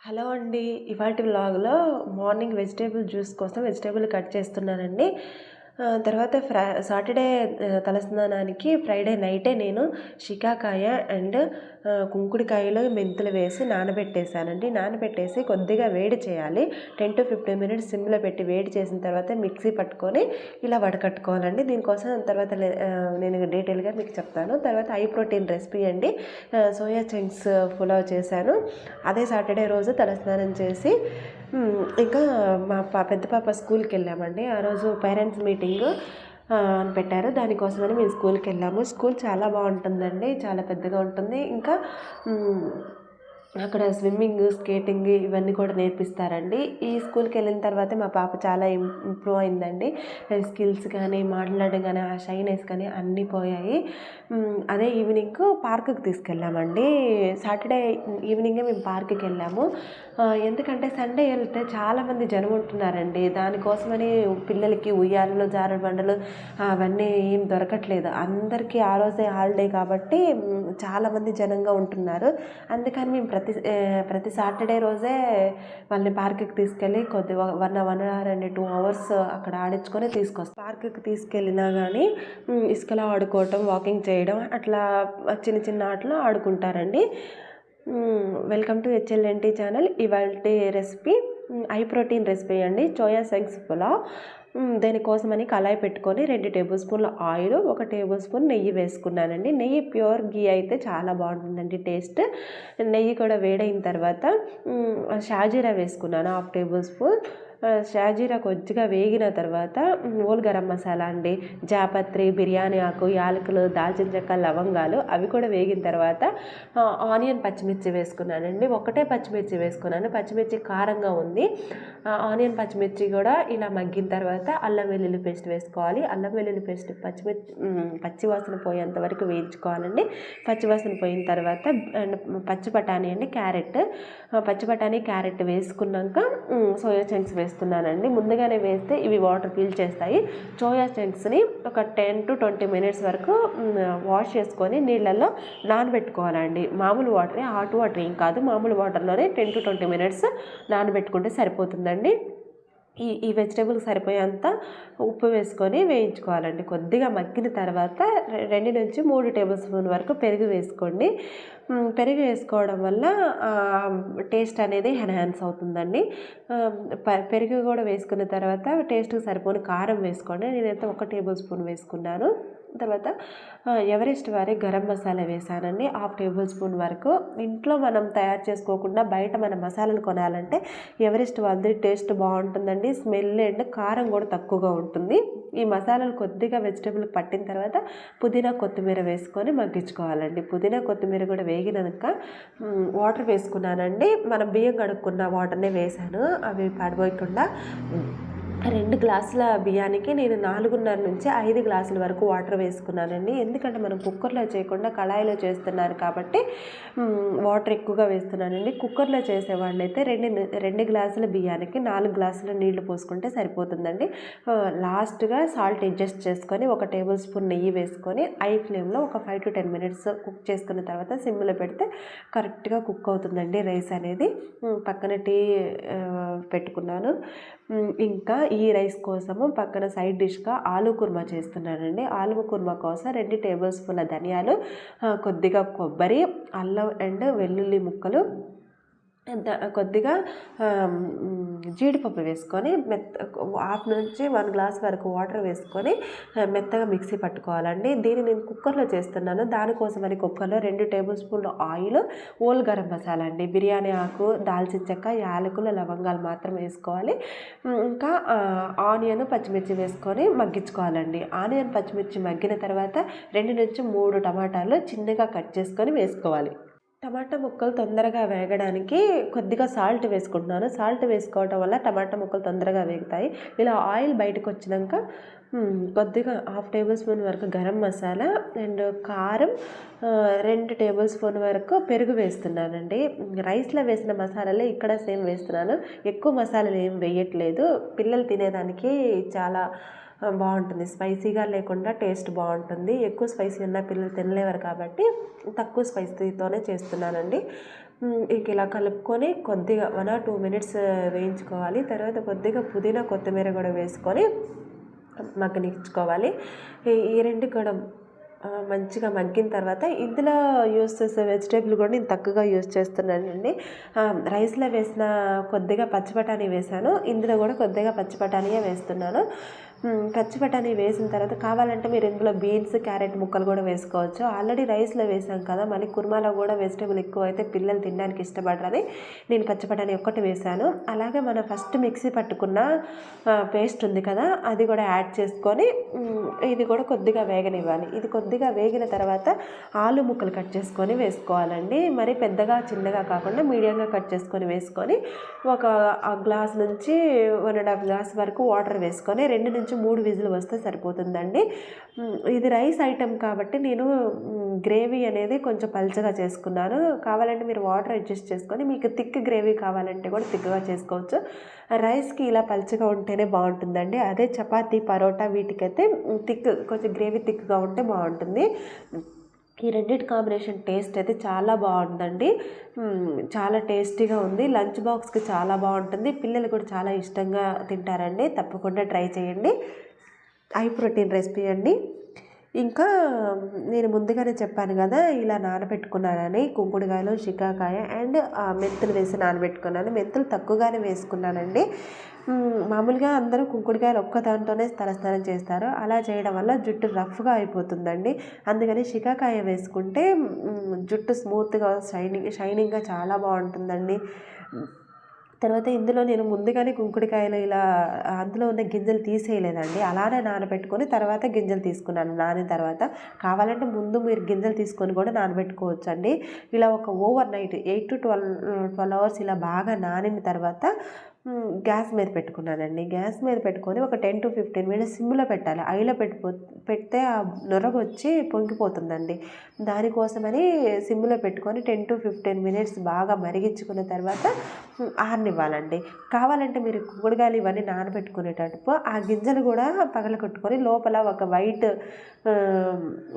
Hello అండి. ఇవాటి వ్లాగ్లో మార్నింగ్ వెజిటేబుల్ జ్యూస్ కోసం వెజిటేబుల్ కట్ చేస్తున్నానండి. తర్వాత ఫ్రై సాటర్డే తలస్నానానికి ఫ్రైడే నైటే నేను షికాకాయ అండ్ కుంకుడికాయలో కుంకుడుకాయలు మెంతులు వేసి నానబెట్టేసానండి నానబెట్టేసి కొద్దిగా వేడి చేయాలి. టెన్ టు ఫిఫ్టీన్ మినిట్స్ సిమ్లో పెట్టి వేడి చేసిన తర్వాత మిక్సీ పట్టుకొని ఇలా వడకట్టుకోవాలండి. దీనికోసం తర్వాత నేను డీటెయిల్గా మీకు చెప్తాను. తర్వాత హై ప్రోటీన్ రెసిపీ అండి. సోయా చంక్స్ పులావ్ చేశాను. అదే సాటర్డే రోజు తలస్నానం చేసి ఇంకా మా పా పెద్ద పాప స్కూల్కి వెళ్ళామండి. ఆ రోజు పేరెంట్స్ మీటింగ్ అని పెట్టారు. దానికోసమని మేము స్కూల్కి వెళ్ళాము. స్కూల్ చాలా బాగుంటుందండి. చాలా పెద్దగా ఉంటుంది. ఇంకా అక్కడ స్విమ్మింగ్ స్కేటింగ్ ఇవన్నీ కూడా నేర్పిస్తారండి. ఈ స్కూల్కి వెళ్ళిన తర్వాత మా పాప చాలా ఇంప్రూవ్ అయిందండి. స్కిల్స్ కానీ మాట్లాడడం కానీ ఆ షైనెస్ కానీ అన్నీ పోయాయి. అదే ఈవినింగ్ పార్కుకి తీసుకెళ్ళామండి. సాటర్డే ఈవినింగే మేము పార్క్కి వెళ్ళాము. ఎందుకంటే సండే వెళ్తే చాలామంది జనం ఉంటున్నారండి. దానికోసమని పిల్లలకి ఉయ్యాలలో జారుడు బండలు అవన్నీ ఏం దొరకట్లేదు. అందరికీ ఆ రోజే హాలిడే కాబట్టి చాలామంది జనంగా ఉంటున్నారు. అందుకని మేము ప్రతి ప్రతి సాటర్డే రోజే వాళ్ళని పార్క్కి తీసుకెళ్ళి కొద్ది one one hour and two hours అక్కడ ఆడించుకొని తీసుకొస్తాం. పార్క్కి తీసుకెళ్ళినా కానీ ఇసుకలో ఆడుకోవటం వాకింగ్ చేయడం అట్లా చిన్న చిన్న ఆటలు ఆడుకుంటారండి. వెల్కమ్ టు హెచ్ఎల్ఎన్టీ ఛానల్ ఇవాళ రెసిపీ. హై ప్రోటీన్ రెసిపీ అండి. సోయా సెగ్స్ పులావ్. మ్, దీనికోసమని కళాయి పెట్టుకొని రెండు టేబుల్ స్పూన్ల ఆయిల్ ఒక టేబుల్ స్పూన్ నెయ్యి వేసుకున్నానండి. నెయ్యి ప్యూర్ గీ అయితే చాలా బాగుంటుందండి టేస్ట్. నెయ్యి కూడా వేడైన తర్వాత షాజీరా వేసుకున్నాను హాఫ్ టేబుల్ స్పూన్. షాజీరా కొద్దిగా వేగిన తర్వాత ఓల్ గరం మసాలా అండి జాపత్రి బిర్యానీ ఆకు యాలకులు దాల్చిన చెక్క లవంగాలు అవి కూడా వేగిన తర్వాత ఆనియన్ పచ్చిమిర్చి వేసుకున్నానండి. ఒకటే పచ్చిమిర్చి వేసుకున్నాను. పచ్చిమిర్చి కారంగా ఉంది. ఆ, ఆనియన్ పచ్చిమిర్చి కూడా ఇలా మగ్గిన తర్వాత అల్లం వెల్లుల్లి పేస్ట్ వేసుకోవాలి. అల్లం వెల్లుల్లి పేస్ట్ పచ్చిమిర్చి పచ్చివాసన పోయేంత వరకు వేయించుకోవాలండి. పచ్చివాసన పోయిన తర్వాత అండ్ పచ్చి బఠానీ అండి క్యారెట్. పచ్చి బఠానీ క్యారెట్ వేసుకున్నాక సోయా చంక్స్ వేస్తున్నానండి. ముందుగానే వేస్తే ఇవి వాటర్ పీల్ చేస్తాయి. సోయా చంక్స్ని ఒక టెన్ టు ట్వంటీ మినిట్స్ వరకు వాష్ చేసుకొని నీళ్ళల్లో నానబెట్టుకోవాలండి. మామూలు వాటరే హాట్ వాటర్ ఏం కాదు. మామూలు వాటర్లోనే టెన్ టు ట్వంటీ మినిట్స్ నానబెట్టుకుంటే సరిపోతుందండి. ఈ ఈ వెజిటేబుల్కి సరిపోయేంత ఉప్పు వేసుకొని వేయించుకోవాలండి. కొద్దిగా మగ్గిన తర్వాత రె- రెండు నుంచి మూడు టేబుల్ స్పూన్ వరకు పెరుగు వేసుకోండి. పెరుగు వేసుకోవడం వల్ల టేస్ట్ అనేది ఎన్హాన్స్ అవుతుందండి. పెరుగు కూడా వేసుకున్న తర్వాత టేస్ట్కి సరిపోని కారం వేసుకోండి. నేనైతే ఒక టేబుల్ స్పూన్ వేసుకున్నాను. తర్వాత ఎవరెస్ట్ వారి గరం మసాలా వేసానండి. హాఫ్ టేబుల్ స్పూన్ వరకు. ఇంట్లో మనం తయారు చేసుకోకుండా బయట మన మసాలాలు కొనాలంటే ఎవరెస్ట్ వాళ్ళది టేస్ట్ బాగుంటుందండి. స్మెల్ అండ్ కారం కూడా తక్కువగా ఉంటుంది. ఈ మసాలాలు కొద్దిగా వెజిటబుల్ పట్టిన తర్వాత పుదీనా కొత్తిమీర వేసుకొని మగ్గించుకోవాలండి. పుదీనా కొత్తిమీర కూడా వేగినాక వాటర్ వేసుకున్నానండి. మనం బియ్యం కడుక్కున్న వాటర్నే వేసాను అవి పడిపోయకుండా రెండు గ్లాసుల బియ్యానికి నేను నాలుగున్నర నుంచి ఐదు గ్లాసుల వరకు వాటర్ వేసుకున్నానండి. ఎందుకంటే మనం కుక్కర్లో చేయకుండా కళాయిలో చేస్తున్నారు కాబట్టి వాటర్ ఎక్కువగా వేస్తున్నానండి. కుక్కర్లో చేసే వాళ్ళైతే రెండు రెండు గ్లాసుల బియ్యానికి నాలుగు గ్లాసుల నీళ్ళు పోసుకుంటే సరిపోతుందండి. లాస్ట్గా సాల్ట్ అడ్జస్ట్ చేసుకొని ఒక టేబుల్ స్పూన్ నెయ్యి వేసుకొని ఐ ఫ్లేమ్లో ఒక five to ten minutes cook చేసుకున్న తర్వాత సిమ్లో పెడితే కరెక్ట్గా కుక్ అవుతుందండి రైస్ అనేది. పక్కన టీ పెట్టుకున్నాను. ఇంకా ఈ రైస్ కోసము పక్కన సైడ్ డిష్గా ఆలు కుర్మా చేస్తున్నానండి. ఆలు కుర్మా కోసం రెండు టేబుల్ స్పూన్ల ధనియాలు కొద్దిగా కొబ్బరి అల్లం అండ్ వెల్లుల్లి ముక్కలు కొద్దిగా జీడిపప్పు వేసుకొని మెత్త హాఫ్ నుంచి వన్ గ్లాస్ వరకు వాటర్ వేసుకొని మెత్తగా మిక్సీ పట్టుకోవాలండి. దీన్ని నేను కుక్కర్లో చేస్తున్నాను. దానికోసమని కుక్కర్లో రెండు టేబుల్ స్పూన్ల ఆయిల్ ఓల్ గరం మసాలా అండి. బిర్యానీ ఆకు దాల్చిన చెక్క యాలకులు లవంగాలు మాత్రం వేసుకోవాలి. ఇంకా ఆనియన్ పచ్చిమిర్చి వేసుకొని మగ్గించుకోవాలండి. ఆనియన్ పచ్చిమిర్చి మగ్గిన తర్వాత రెండు నుంచి మూడు టమాటాలు చిన్నగా కట్ చేసుకొని వేసుకోవాలి. టమాటా ముక్కలు తొందరగా వేగడానికి కొద్దిగా సాల్ట్ వేసుకుంటున్నాను. సాల్ట్ వేసుకోవటం వల్ల టమాటా ముక్కలు తొందరగా వేగుతాయి. ఇలా ఆయిల్ బయటకు వచ్చినాక కొద్దిగా హాఫ్ టేబుల్ స్పూన్ వరకు గరం మసాలా అండ్ కారం రెండు టేబుల్ స్పూన్ వరకు పెరుగు వేస్తున్నానండి. రైస్లో వేసిన మసాలాలే ఇక్కడ సేమ్ వేస్తున్నాను. ఎక్కువ మసాలాలు ఏం వేయట్లేదు. పిల్లలు తినేదానికి చాలా బాగుంటుంది. స్పైసీగా లేకుండా టేస్ట్ బాగుంటుంది. ఎక్కువ స్పైసీ ఉన్న పిల్లలు తినలేవారు కాబట్టి తక్కువ స్పైసీతోనే చేస్తున్నానండి. ఇక ఇంక ఇలా కలుపుకొని కొద్దిగా వన్ ఆర్ టూ మినిట్స్ వేయించుకోవాలి. తర్వాత కొద్దిగా పుదీనా కొత్తిమీర కూడా వేసుకొని మగ్గనిచ్చుకోవాలి. ఈ- రెండు కూడా మంచిగా మగ్గిన తర్వాత ఇందులో యూస్ చేసే వెజిటేబుల్ కూడా నేను తక్కువగా యూస్ చేస్తున్నానండి. రైస్లో వేసిన కొద్దిగా పచ్చి బఠానీ వేసాను ఇందులో కూడా కొద్దిగా పచ్చి బఠానీయే వేస్తున్నాను. పచ్చి బఠానీ వేసిన తర్వాత కావాలంటే మీరు ఇందులో బీన్స్ క్యారెట్ ముక్కలు కూడా వేసుకోవచ్చు. ఆల్రెడీ రైస్లో వేసాం కదా మళ్ళీ కుర్మాలో కూడా వెజిటేబుల్ ఎక్కువ అయితే పిల్లలు తినడానికి ఇష్టపడరని నేను పచ్చి బఠానీ ఒక్కటి వేసాను. అలాగే మనం ఫస్ట్ మిక్సీ పట్టుకున్న పేస్ట్ ఉంది కదా అది కూడా యాడ్ చేసుకొని ఇది కూడా కొద్దిగా వేగనివ్వాలి. ఇది కొద్దిగా వేగిన తర్వాత ఆలు ముక్కలు కట్ చేసుకొని వేసుకోవాలండి. మరి పెద్దగా చిన్నగా కాకుండా మీడియంగా కట్ చేసుకొని వేసుకొని ఒక గ్లాస్ నుంచి వన్ అండ్ హాఫ్ గ్లాస్ వరకు వాటర్ వేసుకొని రెండు నుంచి మూడు విజులు వస్తే సరిపోతుందండి. ఇది రైస్ ఐటెం కాబట్టి నేను గ్రేవీ అనేది కొంచెం పల్చగా చేసుకున్నాను. కావాలంటే మీరు వాటర్ అడ్జస్ట్ చేసుకొని మీకు థిక్ గ్రేవీ కావాలంటే కూడా థిక్గా చేసుకోవచ్చు. రైస్కి ఇలా పల్చగా ఉంటేనే బాగుంటుందండి. అదే చపాతీ పరోటా వీటికైతే థిక్ కొంచెం గ్రేవీ థిక్గా ఉంటే బాగుంటుంది. ఈ రెండింటి కాంబినేషన్ టేస్ట్ అయితే చాలా బాగుందండి. చాలా టేస్టీగా ఉంది. లంచ్ బాక్స్కి చాలా బాగుంటుంది. పిల్లలు కూడా చాలా ఇష్టంగా తింటారండి. తప్పకుండా ట్రై చేయండి. హై ప్రోటీన్ రెసిపీ అండి. ఇంకా నేను ముందుగానే చెప్పాను కదా ఇలా నానబెట్టుకున్నానని కుంకుడుకాయలు షికాకాయ అండ్ ఆ, మెంతులు వేసి నానబెట్టుకున్నాను. మెంతులు తక్కువగానే వేసుకున్నానండి. మామూలుగా అందరూ కుంకుడుకాయలు ఒక్క దాంతోనే తలస్నానం చేస్తారు. అలా చేయడం వల్ల జుట్టు రఫ్గా అయిపోతుందండి. అందుకని షికాకాయ వేసుకుంటే జుట్టు స్మూత్గా షైనింగ్ షైనింగ్గా చాలా బాగుంటుందండి. తర్వాత ఇందులో నేను ముందుగానే కుంకుడికాయలు ఇలా అందులో ఉన్న గింజలు తీసేయలేదండి. అలానే నానబెట్టుకొని తర్వాత గింజలు తీసుకున్నాను. నానిన తర్వాత కావాలంటే ముందు మీరు గింజలు తీసుకొని కూడా నానబెట్టుకోవచ్చు అండి ఇలా ఒక overnight eight to twelve twelve hours ఇలా బాగా నానిన తర్వాత గ్యాస్ మీద పెట్టుకున్నానండి. గ్యాస్ మీద పెట్టుకొని ఒక టెన్ టు ఫిఫ్టీన్ మినిట్స్ సిమ్లో పెట్టాలి. ఐలో పెట్టిపో పెడితే ఆ నొరగ వచ్చి పొంగిపోతుందండి. దానికోసమని సిమ్లో పెట్టుకొని టెన్ టు ఫిఫ్టీన్ మినిట్స్ బాగా మరిగించుకున్న తర్వాత మ్, ఆరనివ్వాలండి. కావాలంటే మీరు కూడగాయలు ఇవన్నీ నానబెట్టుకునేటప్పుడు ఆ గింజలు కూడా పగలగొట్టుకొని లోపల ఒక వైట్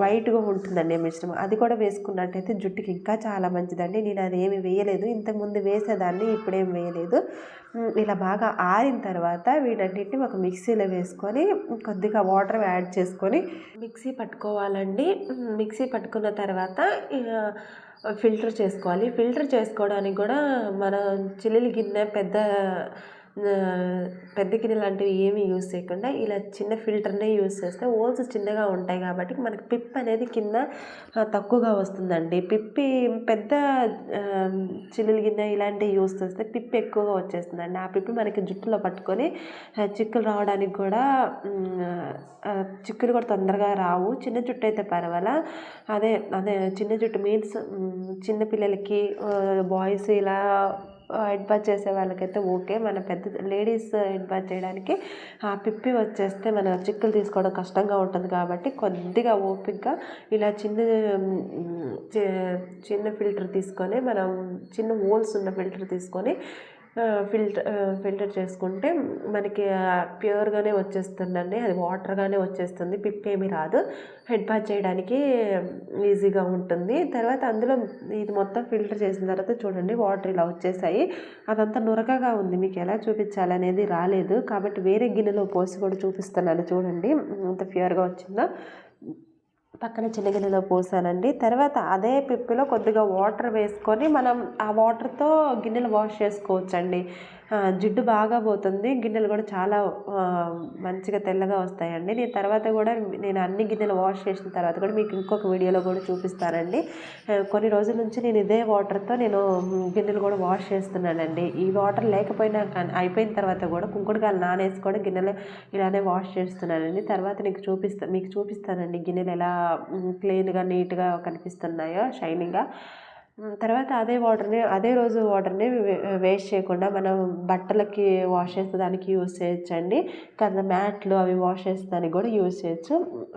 వైట్గా ఉంటుందండి మిశ్రమం. అది కూడా వేసుకున్నట్టయితే జుట్టుకి ఇంకా చాలా మంచిదండి. నేను అది ఏమి వేయలేదు. ఇంతకుముందు వేసేదాన్ని ఇప్పుడేం వేయలేదు. ఇలా బాగా ఆరిన తర్వాత వీటన్నిటిని ఒక మిక్సీలో వేసుకొని కొద్దిగా వాటర్ యాడ్ చేసుకొని మిక్సీ పట్టుకోవాలండి. మిక్సీ పట్టుకున్న తర్వాత ఇక ఫిల్టర్ చేసుకోవాలి. ఫిల్టర్ చేసుకోవడానికి కూడా మన చిల్లులు గిన్నె పెద్ద పెద్ద గిన్నె లాంటివి ఏమీ యూజ్ చేయకుండా ఇలా చిన్న ఫిల్టర్నే యూస్ చేస్తే హోల్స్ చిన్నగా ఉంటాయి కాబట్టి మనకి పిప్ అనేది కింద తక్కువగా వస్తుందండి. పిప్పి పెద్ద చిల్లులు గిన్నె ఇలాంటివి యూస్ చేస్తే పిప్పి ఎక్కువగా వచ్చేస్తుందండి. ఆ పిప్పి మనకి జుట్టులో పట్టుకొని చిక్కులు రావడానికి కూడా చిక్కులు కూడా తొందరగా రావు. చిన్న జుట్టు అయితే పర్వాలా. అదే అదే చిన్న జుట్టు మీన్స్ చిన్న పిల్లలకి బాయ్స్ ఇలా హెడ్ చేసే వాళ్ళకైతే ఓకే. మన పెద్ద లేడీస్ హెడ్ చేయడానికి ఆ పిప్పి వచ్చేస్తే మన చిక్కులు తీసుకోవడం కష్టంగా ఉంటుంది కాబట్టి కొద్దిగా ఓపిక్గా ఇలా చిన్న చిన్న ఫిల్టర్ తీసుకొని మనం చిన్న హోల్స్ ఉన్న ఫిల్టర్ తీసుకొని ఫిల్టర్ ఫిల్టర్ చేసుకుంటే మనకి ప్యూర్గానే వచ్చేస్తుందండి. అది వాటర్గానే వచ్చేస్తుంది. పిప్పి రాదు. హెడ్ బాత్ చేయడానికి ఈజీగా ఉంటుంది. తర్వాత అందులో ఇది మొత్తం ఫిల్టర్ చేసిన తర్వాత చూడండి వాటర్ ఇలా వచ్చేసాయి. అదంతా నురకగా ఉంది. మీకు ఎలా చూపించాలనేది రాలేదు. కాబట్టి వేరే గిన్నెలో పోసి కూడా చూపిస్తున్నాను. చూడండి ఎంత ప్యూర్గా వచ్చిందో? పక్కన చిన్నగిన్నెలో పోసానండి. తర్వాత అదే పిప్పిలో కొద్దిగా వాటర్ వేసుకొని మనం ఆ వాటర్తో గిన్నెలు వాష్ చేసుకోవచ్చండి. జిడ్డు బాగా పోతుంది గిన్నెలు కూడా చాలా మంచిగా తెల్లగా వస్తాయండి. నేను తర్వాత కూడా నేను అన్ని గిన్నెలు వాష్ చేసిన తర్వాత కూడా మీకు ఇంకొక వీడియోలో కూడా చూపిస్తానండి. కొన్ని రోజుల నుంచి నేను ఇదే వాటర్తో నేను గిన్నెలు కూడా వాష్ చేస్తున్నానండి. ఈ వాటర్ లేకపోయినా కానీ అయిపోయిన తర్వాత కూడా కుంకుడుకాయలు నానేసి కూడా గిన్నెలు ఇలానే వాష్ చేస్తున్నానండి. తర్వాత నీకు చూపిస్తా మీకు చూపిస్తానండి గిన్నెలు ఎలా క్లీన్గా నీట్గా కనిపిస్తున్నాయో షైనింగ్గా. తర్వాత అదే వాటర్ని అదే రోజు వాటర్ని వేస్ట్ చేయకుండా మనం బట్టలకి వాష్ చేసేదానికి యూజ్ చేయొచ్చండి. కదా మ్యాట్లు అవి వాష్ చేసేదానికి కూడా యూజ్ చేయొచ్చు.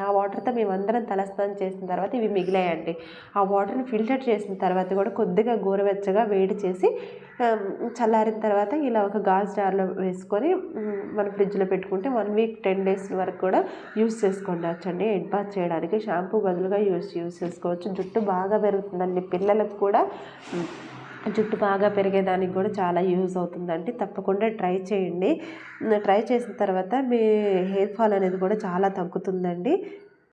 ఆ వాటర్తో మేమందరం తలస్నానం చేసిన తర్వాత ఇవి మిగిలాయండి. ఆ వాటర్ని ఫిల్టర్ చేసిన తర్వాత కూడా కొద్దిగా గోరువెచ్చగా వేడి చేసి చల్లారిన తర్వాత ఇలా ఒక గాజు జార్లో వేసుకొని మనం మన ఫ్రిడ్జ్లో పెట్టుకుంటే వన్ వీక్ టెన్ డేస్ వరకు కూడా యూస్ చేసుకోవచ్చు అండి హెడ్ బాత్ చేయడానికి షాంపూ బదులుగా యూస్ యూస్ చేసుకోవచ్చు. జుట్టు బాగా పెరుగుతుందండి. పిల్లలకు కూడా జుట్టు బాగా పెరిగేదానికి కూడా చాలా యూజ్ అవుతుందండి తప్పకుండా ట్రై చేయండి. ట్రై చేసిన తర్వాత మీ హెయిర్ ఫాల్ అనేది కూడా చాలా తగ్గుతుందండి.